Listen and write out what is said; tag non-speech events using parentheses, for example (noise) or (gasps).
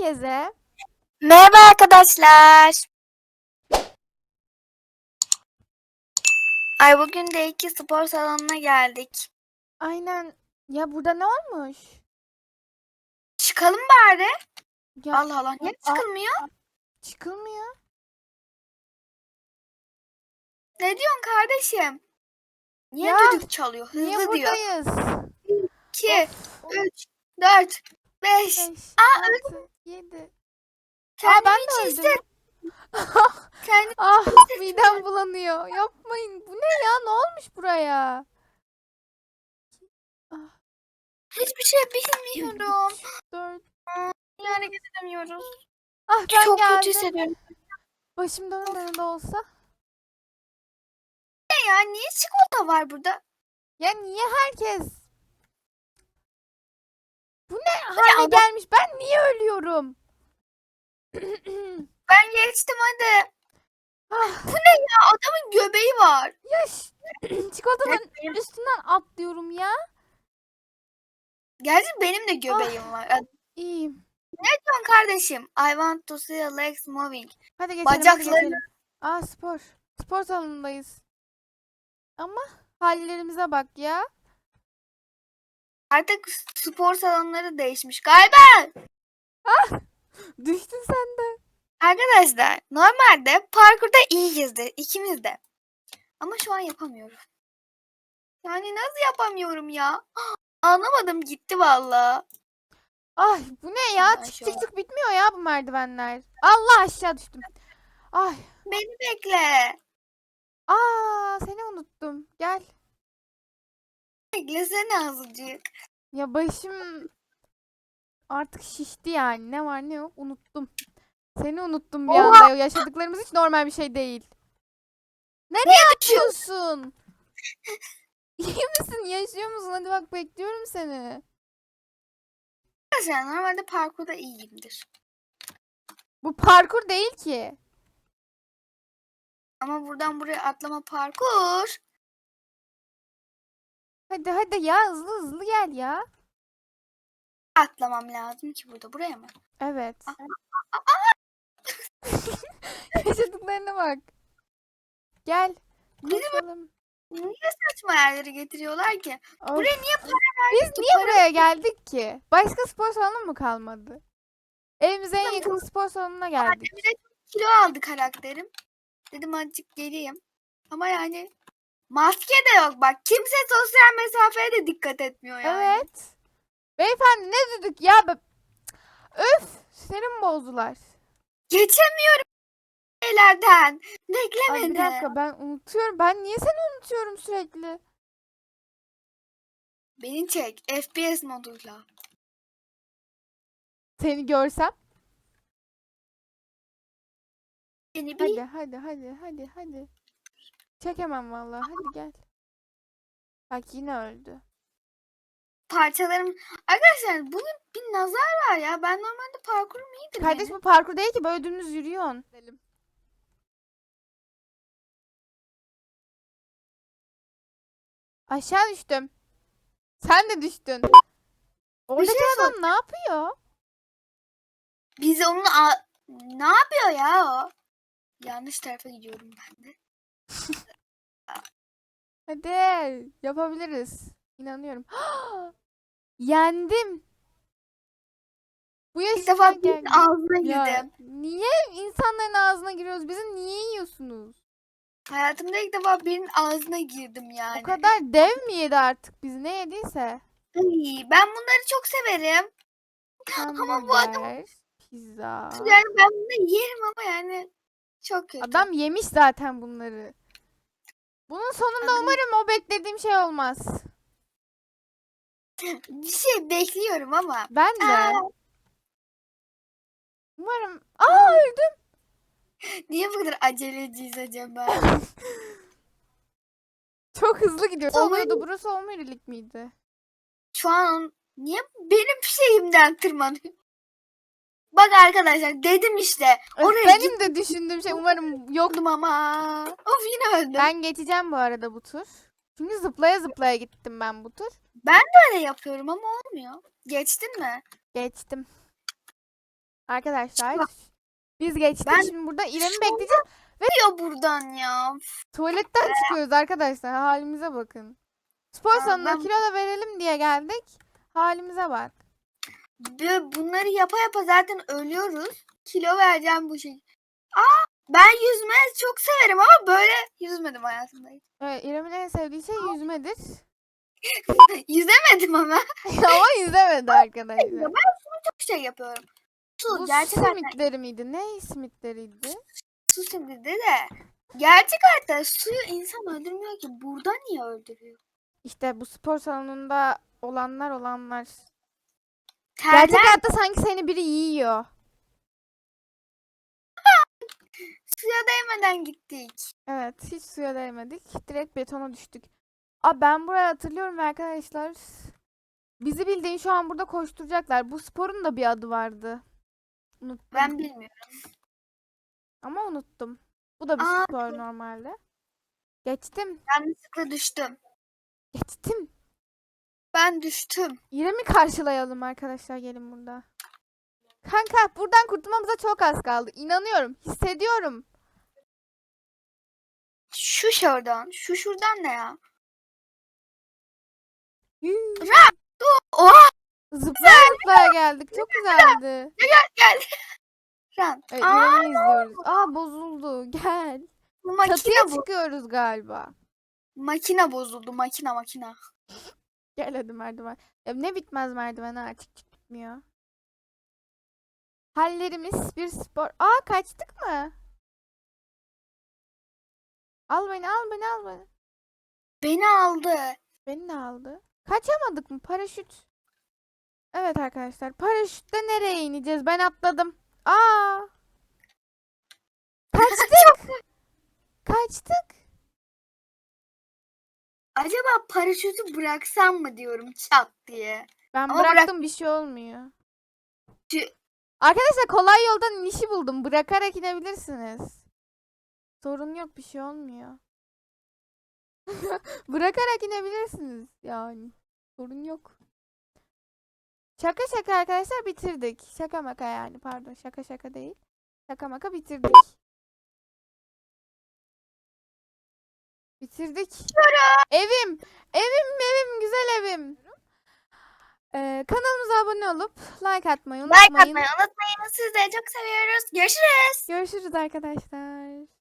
herkese. Merhaba arkadaşlar. Ay bugün de iki spor salonuna geldik. Aynen. Ya burada ne olmuş? Çıkalım bari. Ya Allah Allah niye çıkılmıyor? çıkılmıyor. Ne diyorsun kardeşim? Niye Ya, düdük çalıyor? Hızlı Niye diyor. buradayız? 2, 3, 4, 5. 5, Aa, 6, 7. Kendimi ben de öldüm. (laughs) Kendimi Ah midem bulanıyor. Yapmayın. Bu ne ya? Ne olmuş buraya? Ah, hiçbir şey bilmiyorum. 4. Yani hareket edemiyoruz. Ah ben Çok kötü geldim. hissediyorum. Başım dönmeden de olsa. Ne ya? Niye çikolata var burada? Ya niye herkes? Bu ne hale adam- gelmiş? Ben niye ölüyorum? (clears throat) Ben geçtim hadi. ah, Ya adamın göbeği var. yaş. (clears throat) Çikolatanın üstünden atlıyorum ya. Gerçi benim de göbeğim var. Ya, İyiyim. Diyorsun kardeşim. I want to see your legs moving. Hadi geçelim. hadi Bacaklarını- geçelim. Aa spor. Spor salonundayız. Ama hallerimize bak ya. Artık spor salonları değişmiş. Galiba Düştün sen de. arkadaşlar normalde parkurda iyiyizdir ikimiz de. Ama şu an yapamıyorum. Yani nasıl yapamıyorum ya? (gasps) Anlamadım gitti valla. Ay bu ne ya? Çık çık çık bitmiyor ya bu merdivenler. Allah aşağı düştüm. Ay. Beni bekle. Aa seni unuttum. Gel. Beklesene azıcık. Ya başım artık şişti yani. Ne var ne yok unuttum. Seni unuttum bir Oha! anda. Ya Yaşadıklarımız hiç normal bir şey değil. Nereye atıyorsun? (laughs) İyi misin? Yaşıyor musun? Hadi bak bekliyorum seni. Arkadaşlar normalde parkurda iyiyimdir. Bu parkur değil ki. Ama buradan buraya atlama parkur. Hadi hadi ya hızlı hızlı gel ya. Atlamam lazım ki burada. Buraya mı? Evet. (laughs) Yaşadıklarına bak. Gel. Koşalım. Niye saçma yerleri getiriyorlar ki? Of. Buraya niye para Biz verdik ki? niye buraya geldik ki? Başka spor salonu mu kalmadı? Evimize en Tamam. yakın spor salonuna geldik. Kilo aldı karakterim. Dedim azıcık geleyim. Ama yani maske de yok bak. Kimse sosyal mesafeye de dikkat etmiyor yani. Evet. Beyefendi ne dedik ya? Be- Öf! Sinirimi bozdular. Geçemiyorum şeylerden. Bekle Ay bir dakika ben unutuyorum. Ben niye seni unutuyorum sürekli? Beni çek. FPS moduyla. Seni görsem. Beni bir Hadi hadi hadi hadi hadi. Çekemem vallahi. Hadi gel. Bak yine öldü. parçalarım. Arkadaşlar bugün bir nazar var ya. Ben normalde parkurum iyidir Kardeş benim. bu parkur değil ki böyle dümdüz yürüyorsun. Gidelim. Aşağı düştüm. Sen de düştün. Oradaki şey sor- adam ne yapıyor? Biz onun a- ne yapıyor ya o? Yanlış tarafa gidiyorum ben de. (laughs) Hadi yapabiliriz. İnanıyorum. (gasps) Yendim. Bu İlk yaşıma defa bir geldim. ağzına girdim. niye insanların ağzına giriyoruz? Bizi niye yiyorsunuz? Hayatımda ilk defa birinin ağzına girdim yani. O kadar dev mi yedi artık bizi? Ne yediyse. Ay, ben bunları çok severim. Ama bu adam- pizza. Yani ben bunu yerim ama yani çok kötü. Adam yemiş zaten bunları. Bunun sonunda umarım o beklediğim şey olmaz. (laughs) Bir şey bekliyorum ama. Ben de. Aa. Umarım. Aa öldüm. Niye bu kadar aceleciyiz acaba? (laughs) Çok hızlı gidiyor. Oluyordu. Burası omurilik miydi? Şu an niye benim şeyimden tırmanıyor? Bak arkadaşlar dedim işte. Oraya Benim de düşündüğüm şey umarım yok. gittim ama. Of yine öldüm. Ben geçeceğim bu arada bu tur. Çünkü zıplaya zıplaya gittim ben bu tur. Böyle yapıyorum ama olmuyor. Geçtin mi? Geçtim. Arkadaşlar Bak. biz geçtik. Ben Şimdi burada İrem'i bekleyeceğiz. Diyor buradan ya. Tuvaletten çıkıyoruz arkadaşlar. Halimize bakın. Spor Aa, salonuna ben- kilo da verelim diye geldik. Halimize bak. Bunları yapa yapa zaten ölüyoruz. Kilo vereceğim bu şey. Aa, ben yüzme çok severim ama böyle yüzmedim hayatımda. Evet, İrem'in en sevdiği şey yüzmedir. (laughs) Yüzemedim ama. (laughs) Ama yüzemedi arkadaşlar. Çok şey yapıyorum. Su Bu gerçek simitleri miydi? Ne simitleriydi? su simidi de. Gerçek hayatta suyu insan öldürmüyor ki. Burada niye öldürüyor? İşte bu spor salonunda olanlar olanlar. Terler Gerçek hayatta sanki seni biri yiyor. suya değmeden gittik. Evet, hiç suya değmedik. Direkt betona düştük. Aa ben burayı hatırlıyorum arkadaşlar. Bizi bildiğin şu an burada koşturacaklar. Bu sporun da bir adı vardı. Unuttum. Ben bilmiyorum. Ama unuttum. Bu da bir Aa, spor normalde. Geçtim. Yanlışlıkla düştüm. Geçtim. Ben düştüm. İrem'i karşılayalım arkadaşlar gelin burada. Kanka buradan kurtulmamıza çok az kaldı. İnanıyorum. Hissediyorum. Şu şuradan. Şu şuradan ne ya? Yuu. Oha Zıplaya zıplaya geldik. Çok güzeldi. gel. Ran. Evet, Aa, İrem'i izliyoruz. Aa bozuldu. Gel. bu Çatıya makine bu. çıkıyoruz galiba. Makine bozuldu. Makine makine. (laughs) Gel hadi merdiven. Ya ne bitmez merdiven artık bitmiyor. Hallerimiz bir spor. Aa kaçtık mı? Al beni al beni al beni. Beni aldı. Beni de aldı. Kaçamadık mı? Paraşüt. Evet arkadaşlar. Paraşütle nereye ineceğiz? Ben atladım. Aa! (laughs) Kaçtık. Kaçtık. Acaba paraşütü bıraksam mı diyorum çat diye. Ben Ama bırak- bıraktım bir şey olmuyor. Şu- Arkadaşlar kolay yoldan inişi buldum. Bırakarak inebilirsiniz. Sorun yok bir şey olmuyor. (laughs) Bırakarak inebilirsiniz yani. Sorun yok. Şaka şaka arkadaşlar bitirdik. Şaka maka yani pardon şaka şaka değil. Şaka maka bitirdik. Bitirdik. Evim. Evim evim güzel evim. Ee, kanalımıza abone olup like atmayı Like unutmayın. atmayı unutmayın. Sizi de çok seviyoruz. Görüşürüz. Görüşürüz arkadaşlar.